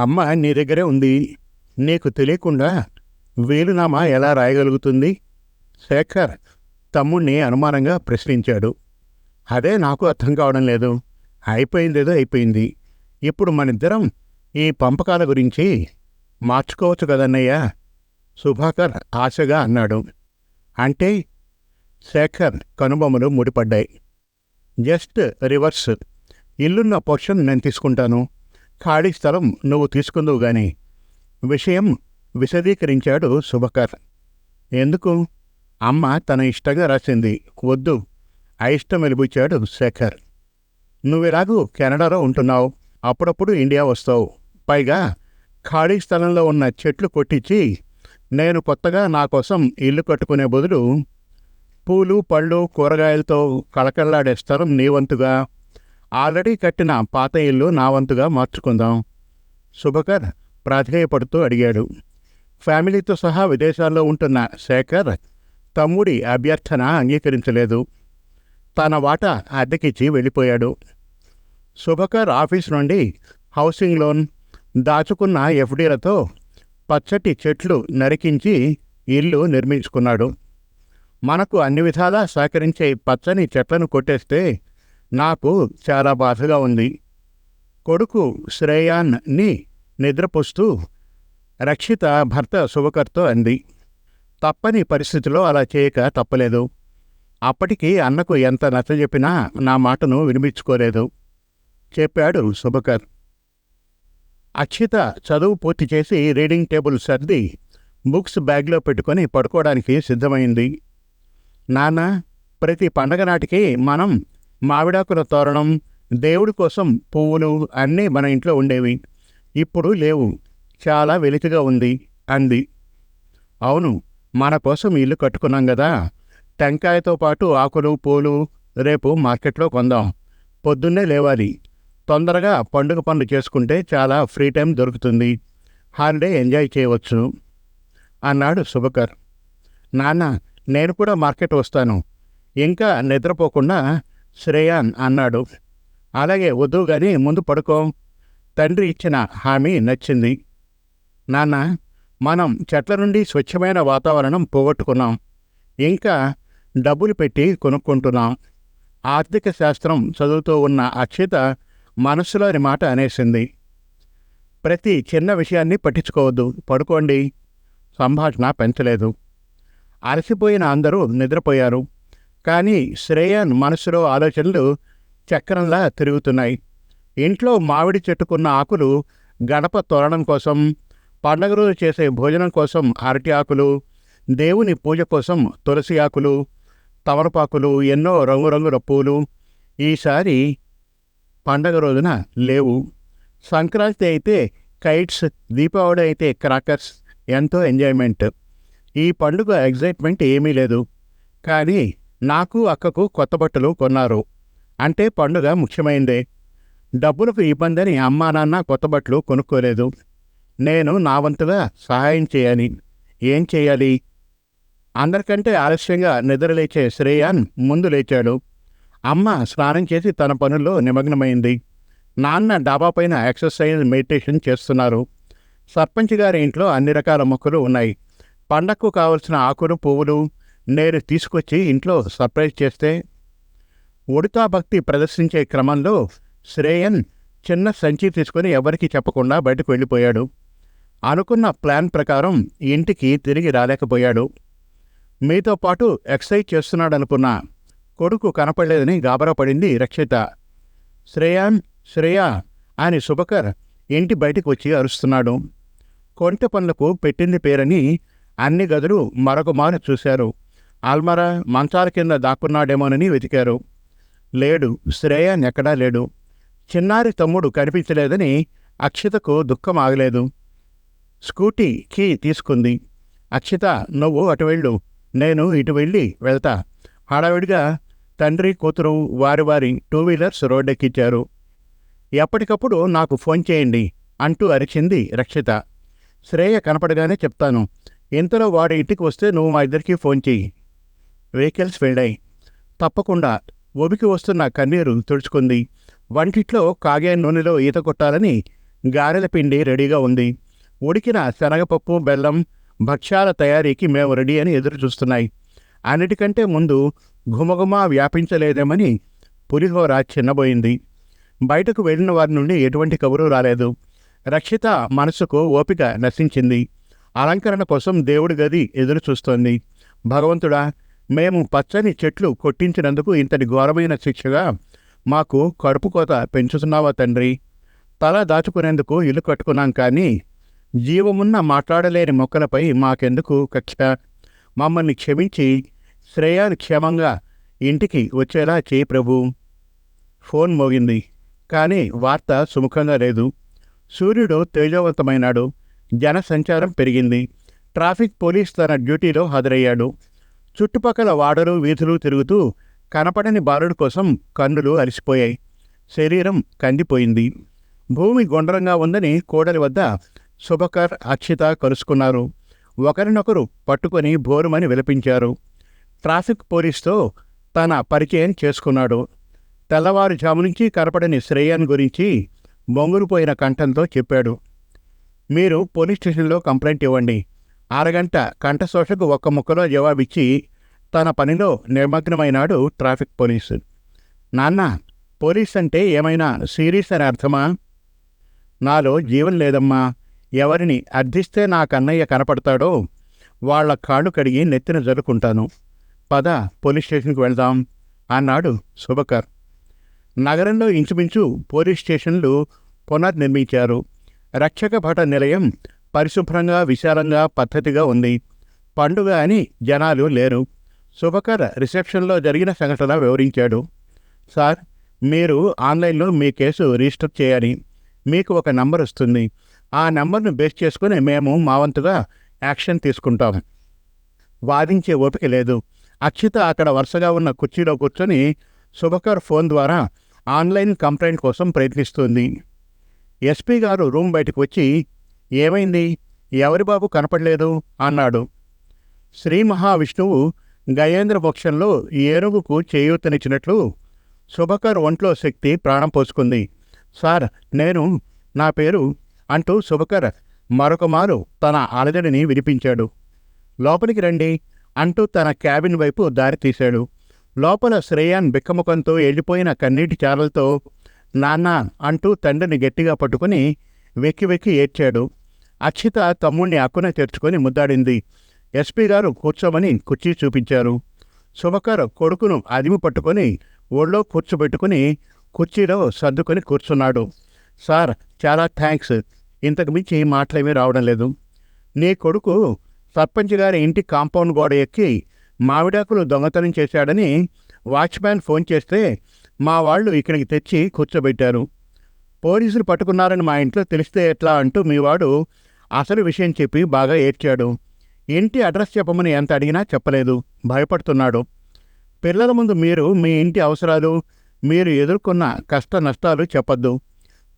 అమ్మ నీ దగ్గరే ఉంది. నీకు తెలియకుండా వీలునామా ఎలా రాయగలుగుతుంది? శేఖర్ తమ్ముణ్ణి అనుమానంగా ప్రశ్నించాడు. అదే నాకు అర్థం కావడం లేదు. అయిపోయిందేదో అయిపోయింది. ఇప్పుడు మనిద్దరం ఈ పంపకాల గురించి మార్చుకోవచ్చు కదన్నయ్యా? సుభాకర్ ఆశగా అన్నాడు. అంటే శేఖర్ కనుబొమ్మలు ముడిపడ్డాయి. Just reverse. ఇల్లున్న పోర్షన్ నేను తీసుకుంటాను. ఖాళీ స్థలం నువ్వు తీసుకుందువు గాని విషయం విశదీకరించాడు శుభకర్. ఎందుకు? అమ్మ తన ఇష్టంగా రాసింది. వద్దు. అయిష్టం వెలిబుచ్చాడు శేఖర్. నువ్వెలాగూ కెనడాలో ఉంటున్నావు. అప్పుడప్పుడు ఇండియా వస్తావు. పైగా ఖాళీ స్థలంలో ఉన్న చెట్లు కొట్టించి నేను కొత్తగా నా కోసం ఇల్లు కట్టుకునే బదులు పూలు పళ్ళు కూరగాయలతో కళకళలాడే స్థలం నీ వంతుగా. ఆల్రెడీ కట్టిన పాత ఇల్లు నా వంతుగా మార్చుకుందాం. శుభకర్ ప్రాధేయపడుతూ అడిగాడు. ఫ్యామిలీతో సహా విదేశాల్లో ఉంటున్న శేఖర్ తమ్ముడి అభ్యర్థన అంగీకరించలేదు. తన వాటా అద్దెకిచ్చి వెళ్ళిపోయాడు. శుభకర్ ఆఫీస్ నుండి హౌసింగ్ లోన్ దాచుకున్న ఎఫ్డీలతో పచ్చటి చెట్లు నరికించి ఇల్లు నిర్మించుకున్నాడు. మనకు అన్ని విధాలా సహకరించే పచ్చని చెట్లను కొట్టేస్తే నాకు చాలా బాధగా ఉంది. కొడుకు శ్రేయాన్ని నిద్రపోస్తూ రక్షిత భర్త శుభకర్తో అంది. తప్పని పరిస్థితిలో అలా చేయక తప్పలేదు. అప్పటికి అన్నకు ఎంత నచ్చజెప్పినా నా మాటను వినిపించుకోలేదు. చెప్పాడు శుభకర్. అక్షిత చదువు పూర్తి చేసి రీడింగ్ టేబుల్ సర్ది బుక్స్ బ్యాగ్లో పెట్టుకొని పడుకోవడానికి సిద్ధమైంది. నాన్న ప్రతి పండగ నాటికి మనం మామిడాకుల తోరణం దేవుడి కోసం పువ్వులు అన్నీ మన ఇంట్లో ఉండేవి. ఇప్పుడు లేవు. చాలా వెలితిగా ఉంది అంది. అవును మన కోసం ఇల్లు కట్టుకున్నాం కదా టెంకాయతో పాటు ఆకులు పూలు రేపు మార్కెట్లో కొందాం. పొద్దున్నే లేవాలి. తొందరగా పండుగ పనులు చేసుకుంటే చాలా ఫ్రీ టైం దొరుకుతుంది. హాలిడే ఎంజాయ్ చేయవచ్చు అన్నాడు శుభకర్. నాన్న నేను కూడా మార్కెట్ వస్తాను. ఇంకా నిద్రపోకుండా శ్రేయాన్ అన్నాడు. అలాగే వద్దు కానీ ముందు పడుకో. తండ్రి ఇచ్చిన హామీ నచ్చింది. నాన్న మనం చెట్ల నుండి స్వచ్ఛమైన వాతావరణం పోగొట్టుకున్నాం. ఇంకా డబ్బులు పెట్టి కొనుక్కుంటున్నాం. ఆర్థిక శాస్త్రం చదువుతూ ఉన్న అక్షిత మనసులోని మాట అనేసింది. ప్రతి చిన్న విషయాన్ని పట్టించుకోవద్దు. పడుకోండి. సంభాషణ పెంచలేదు. అలసిపోయిన అందరూ నిద్రపోయారు. కానీ శ్రేయన్ మనసులో ఆలోచనలు చక్రంలా తిరుగుతున్నాయి. ఇంట్లో మామిడి చెట్టుకున్న ఆకులు గడప తోరణం కోసం పండగ రోజు చేసే భోజనం కోసం అరటి ఆకులు దేవుని పూజ కోసం తులసి ఆకులు తమరపాకులు ఎన్నో రంగురంగుల పూలు ఈసారి పండగ రోజున లేవు. సంక్రాంతి అయితే కైట్స్ దీపావళి అయితే క్రాకర్స్ ఎంతో ఎంజాయ్మెంట్. ఈ పండుగ ఎగ్జైట్మెంట్ ఏమీ లేదు. కానీ నాకు అక్కకు కొత్త బట్టలు కొన్నారు. అంటే పండుగ ముఖ్యమైందే. డబ్బులకు ఇబ్బందని అమ్మా నాన్న కొత్త బట్టలు కొనుక్కోలేదు. నేను నా వంతుగా సహాయం చేయాలి ఏం చేయాలి? అందరికంటే ఆలస్యంగా నిద్రలేచే శ్రేయాన్ ముందు లేచాడు. అమ్మ స్నానం చేసి తన పనుల్లో నిమగ్నమైంది. నాన్న డాబా పైన ఎక్సర్సైజ్ మెడిటేషన్ చేస్తున్నారు. సర్పంచ్ గారి ఇంట్లో అన్ని రకాల మొక్కలు ఉన్నాయి. పండక్కు కావలసిన ఆకులు పువ్వులు నేను తీసుకొచ్చి ఇంట్లో సర్ప్రైజ్ చేస్తే ఉడుతా భక్తి ప్రదర్శించే క్రమంలో శ్రేయన్ చిన్న సంచి తీసుకొని ఎవరికీ చెప్పకుండా బయటకు వెళ్ళిపోయాడు. అనుకున్న ప్లాన్ ప్రకారం ఇంటికి తిరిగి రాలేకపోయాడు. మీతో పాటు ఎక్సైజ్ చేస్తున్నాడనుకున్న కొడుకు కనపడలేదని గాబరా పడింది రక్షిత. శ్రేయాన్ శ్రేయ అని శుభకర్ ఇంటి బయటికి వచ్చి అరుస్తున్నాడు. కొంటె పనులకు పెట్టింది పేరని అన్ని గదులు మరొక మారు చూశారు. ఆల్మరా మంచాల కింద దాక్కున్నాడేమోనని వెతికారు. లేడు శ్రేయాన్ ఎక్కడా లేడు. చిన్నారి తమ్ముడు కనిపించలేదని అక్షితకు దుఃఖం ఆగలేదు. స్కూటీ కీ తీసుకుంది. అక్షిత నువ్వు అటు వెళ్ళు. నేను ఇటు వెళ్ళి వెళ్తా. హడావిడిగా తండ్రి కూతురు వారి వారి టూ వీలర్స్ రోడ్డెక్కించారు. ఎప్పటికప్పుడు నాకు ఫోన్ చేయండి అంటూ అరిచింది రక్షిత. శ్రేయ కనపడగానే చెప్తాను. ఇంతలో వాడి ఇంటికి వస్తే నువ్వు మా ఇద్దరికీ ఫోన్ చెయ్యి. వెహికల్స్ వెళ్ళాయి. తప్పకుండా ఒబికి వస్తున్న కన్నీరు తుడుచుకుంది. వంటిట్లో కాగే నూనెలో ఈత కొట్టాలని గారెల పిండి రెడీగా ఉంది. ఉడికిన శనగపప్పు బెల్లం భక్ష్యాల తయారీకి మేము రెడీ అని ఎదురు చూస్తున్నాయి అన్నిటికంటే ముందు ఘుమఘుమా వ్యాపించలేదేమని పులిహోర చిన్నబోయింది. బయటకు వెళ్ళిన వారి నుండి ఎటువంటి కబురు రాలేదు. రక్షిత మనసుకు ఓపిక నశించింది. అలంకరణ కోసం దేవుడి గది ఎదురు చూస్తోంది భగవంతుడా మేము పచ్చని చెట్లు కొట్టించినందుకు ఇంతటి ఘోరమైన శిక్షగా మాకు కడుపు కోత పెంచుతున్నావా తండ్రి? తల దాచుకునేందుకు ఇల్లు కట్టుకున్నాం కానీ జీవమున్న మాట్లాడలేని మొక్కలపై మాకెందుకు కక్ష? మమ్మల్ని క్షమించి శ్రేయాను క్షేమంగా ఇంటికి వచ్చేలా చేయి ప్రభు. ఫోన్ మోగింది. కానీ వార్త సుముఖంగా లేదు. సూర్యుడు తేజవంతమైనాడు. జనసంచారం పెరిగింది. ట్రాఫిక్ పోలీస్ తన డ్యూటీలో హాజరయ్యాడు. చుట్టుపక్కల వాడలు వీధులు తిరుగుతూ కనపడని బాలుడి కోసం కన్నులు అలసిపోయాయి. శరీరం కందిపోయింది. భూమి గుండ్రంగా ఉందని కోడలి వద్ద శుభకర్ అక్షిత కలుసుకున్నారు. ఒకరినొకరు పట్టుకొని భోరుమని విలపించారు. ట్రాఫిక్ పోలీస్తో తన పరిచయం చేసుకున్నాడు. తెల్లవారుజాము నుంచి కనపడని శ్రేయన్ గురించి బొంగురుపోయిన కంఠంతో చెప్పాడు. మీరు పోలీస్ స్టేషన్లో కంప్లైంట్ ఇవ్వండి. అరగంట కంఠశోషకు ఒక్క ముక్కలో జవాబిచ్చి తన పనిలో నిమగ్నమైనాడు ట్రాఫిక్ పోలీసు. నాన్న పోలీస్ అంటే ఏమైనా సీరియస్ అని అర్థమా? నాలో జీవం లేదమ్మా. ఎవరిని అర్థిస్తే నా కన్నయ్య కనపడతాడో వాళ్ళ కాళ్ళు కడిగి నెత్తిన జరుకుంటాను పద పోలీస్ స్టేషన్కి వెళ్దాం అన్నాడు శుభకర్. నగరంలో ఇంచుమించు పోలీస్ స్టేషన్లు పునర్నిర్మించారు. రక్షక భట నిలయం పరిశుభ్రంగా విశాలంగా పద్ధతిగా ఉంది. పండుగ అని జనాలు లేరు. శుభకర్ రిసెప్షన్లో జరిగిన సంఘటన వివరించాడు. సార్ మీరు ఆన్లైన్లో మీ కేసు రిజిస్టర్ చేయాలి. మీకు ఒక నంబర్ వస్తుంది. ఆ నంబర్ను బేస్ చేసుకుని మేము మా వంతుగా యాక్షన్ తీసుకుంటాం. వాదించే ఓపిక లేదు. అక్షిత అక్కడ వరుసగా ఉన్న కుర్చీలో కూర్చొని శుభకర్ ఫోన్ ద్వారా ఆన్లైన్ కంప్లైంట్ కోసం ప్రయత్నిస్తుంది. ఎస్పీ గారు రూమ్ బయటకు వచ్చి ఏమైంది? ఎవరి బాబు కనపడలేదు? అన్నాడు. శ్రీ మహావిష్ణువు గయేంద్ర పక్షంలో ఏనుగుకు చేయూతనిచ్చినట్లు శుభకర్ ఒంట్లో శక్తి ప్రాణం పోసుకుంది. సార్ నేను నా పేరు అంటూ శుభకర్ మరొక మారు తన అలజడిని వినిపించాడు లోపలికి రండి అంటూ తన క్యాబిన్ వైపు దారి తీశాడు. లోపల శ్రేయాన్ బిక్కముఖంతో వెళ్ళిపోయిన కన్నీటి చారలతో నాన్న అంటూ తండ్రిని గట్టిగా పట్టుకుని వెక్కి వెక్కి ఏడ్చాడు. అక్షిత తమ్ముణ్ణి అక్కున తెరుచుకొని ముద్దాడింది. ఎస్పీ గారు కూర్చోమని కుర్చీ చూపించారు. శుభకర్ కొడుకును అదిమి పట్టుకొని ఒళ్ళో కూర్చోబెట్టుకుని కుర్చీలో సర్దుకొని కూర్చున్నాడు. సార్ చాలా థ్యాంక్స్. ఇంతకు మించి మాటలేమీ రావడం లేదు. నీ కొడుకు సర్పంచ్ గారి ఇంటి కాంపౌండ్ గోడ ఎక్కి మామిడాకులు దొంగతనం చేశాడని వాచ్మ్యాన్ ఫోన్ చేస్తే మా వాళ్ళు ఇక్కడికి తెచ్చి కూర్చోబెట్టారు. పోలీసులు పట్టుకున్నారని మా ఇంట్లో తెలిస్తే ఎట్లా అంటూ మీ వాడు అసలు విషయం చెప్పి బాగా ఏడ్చాడు. ఇంటి అడ్రస్ చెప్పమని ఎంత అడిగినా చెప్పలేదు. భయపడుతున్నాడు. పిల్లల ముందు మీరు మీ ఇంటి అవసరాలు మీరు ఎదుర్కొన్న కష్ట నష్టాలు చెప్పొద్దు.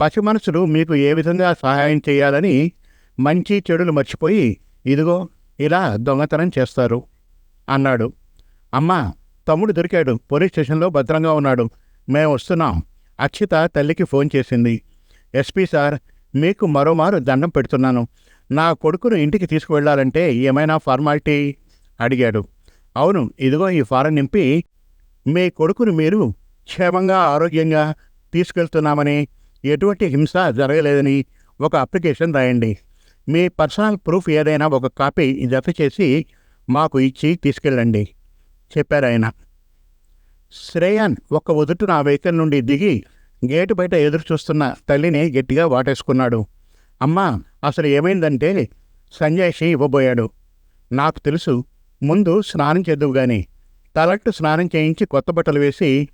పసి మనసులు మీకు ఏ విధంగా సహాయం చేయాలని మంచి చెడులు మర్చిపోయి ఇదిగో ఇలా దొంగతనం చేస్తారు అన్నాడు. అమ్మా తమ్ముడు దొరికాడు. పోలీస్ స్టేషన్లో భద్రంగా ఉన్నాడు. మేము వస్తున్నాం. అక్షిత తల్లికి ఫోన్ చేసింది. ఎస్పీ సార్ మీకు మరోమారు దండం పెడుతున్నాను. నా కొడుకును ఇంటికి తీసుకువెళ్ళాలంటే ఏమైనా ఫార్మాలిటీ? అడిగాడు. అవును ఇదిగో ఈ ఫారం నింపి మీ కొడుకును మీరు క్షేమంగా ఆరోగ్యంగా తీసుకెళ్తున్నామని ఎటువంటి హింస జరగలేదని ఒక అప్లికేషన్ రాయండి. మీ పర్సనల్ ప్రూఫ్ ఏదైనా ఒక కాపీ జత చేసి మాకు ఇచ్చి తీసుకెళ్ళండి చెప్పారు ఆయన శ్రేయాన్ ఒక్క ఉదుటున ఆ వెహికల్ నుండి దిగి గేటు బయట ఎదురు చూస్తున్న తల్లిని గట్టిగా వాటేసుకున్నాడు. అమ్మా అసలు ఏమైందంటే సంజయ్షి ఇవ్వబోయాడు. నాకు తెలుసు ముందు స్నానం చేద్దువు గాని. తలట్టు స్నానం చేయించి కొత్త బట్టలు వేసి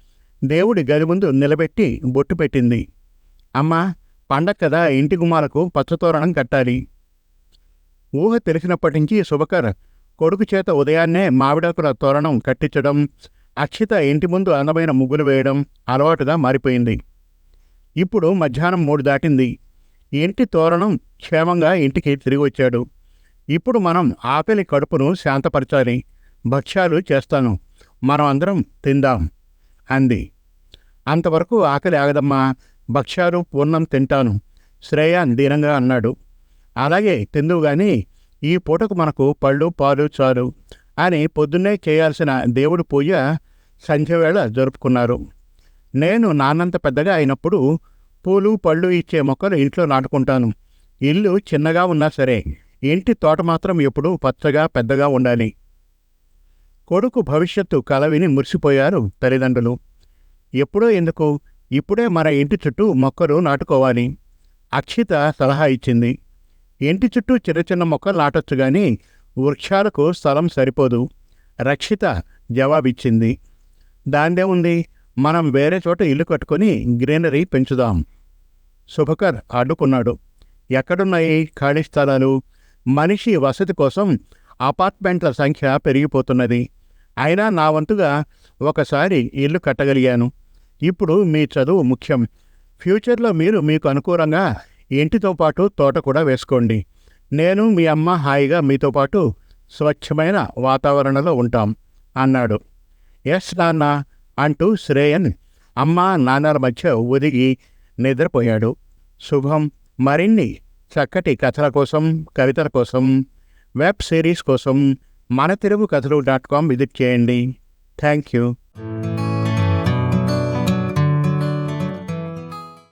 దేవుడి గది ముందు నిలబెట్టి బొట్టు పెట్టింది. అమ్మా పండగ కదా ఇంటి గుమ్మాలకు పచ్చతోరణం కట్టాలి. ఊహ తెలిసినప్పటి నుంచి శుభకర్ కొడుకు చేత ఉదయాన్నే మామిడాకుల తోరణం కట్టించడం అక్షిత ఇంటి ముందు అందమైన ముగ్గులు వేయడం అలవాటుగా మారిపోయింది. ఇప్పుడు మధ్యాహ్నం మూడు దాటింది. ఇంటి తోరణం క్షేమంగా ఇంటికి తిరిగి వచ్చాడు ఇప్పుడు మనం ఆకలి కడుపును శాంతపరచాలి. భక్ష్యాలు చేస్తాను. మనం అందరం తిందాం అంది. అంతవరకు ఆకలి ఆగదమ్మా. భక్ష్యాలు పూర్ణం తింటాను. శ్రేయాన్ దీనంగా అన్నాడు. అలాగే తిందువు గాని ఈ పూటకు మనకు పళ్ళు పాలు చాలు అని పొద్దున్నే చేయాల్సిన దేవుడి పూజ సంధ్యవేళ జరుపుకున్నారు. నేను నాన్నంత పెద్దగా అయినప్పుడు పూలు పళ్ళు ఇచ్చే మొక్కలు ఇంట్లో నాటుకుంటాను. ఇల్లు చిన్నగా ఉన్నా సరే ఇంటి తోట మాత్రం ఎప్పుడూ పచ్చగా పెద్దగా ఉండాలి. కొడుకు భవిష్యత్తు కలవిని మురిసిపోయారు తల్లిదండ్రులు. ఎప్పుడో ఎందుకు? ఇప్పుడే మన ఇంటి చుట్టూ మొక్కలు నాటుకోవాలి. అక్షిత సలహా ఇచ్చింది. ఇంటి చుట్టూ చిన్న చిన్న మొక్కలు నాటొచ్చు కానీ వృక్షాలకు స్థలం సరిపోదు. రక్షిత జవాబిచ్చింది. దాందే ఉంది? మనం వేరే చోట ఇల్లు కట్టుకొని గ్రీనరీ పెంచుదాం. శుభకర్ అడ్డుకున్నాడు ఎక్కడున్నాయి ఖాళీ స్థలాలు? మనిషి వసతి కోసం అపార్ట్మెంట్ల సంఖ్య పెరిగిపోతున్నది. అయినా నా వంతుగా ఒకసారి ఇల్లు కట్టగలిగాను. ఇప్పుడు మీ చదువు ముఖ్యం. ఫ్యూచర్లో మీరు మీకు అనుకూలంగా ఇంటితో పాటు తోట కూడా వేసుకోండి. నేను మీ అమ్మ హాయిగా మీతో పాటు స్వచ్ఛమైన వాతావరణంలో ఉంటాం అన్నాడు. ఎస్ నాన్న. అంటూ శ్రేయన్ అమ్మ నాన్నల మధ్య ఒదిగి నిద్రపోయాడు. శుభం మరిన్ని చక్కటి కథల కోసం కవితల కోసం వెబ్ సిరీస్ కోసం మన తెలుగు కథలు డాట్ కామ్ విజిట్ చేయండి. Thank you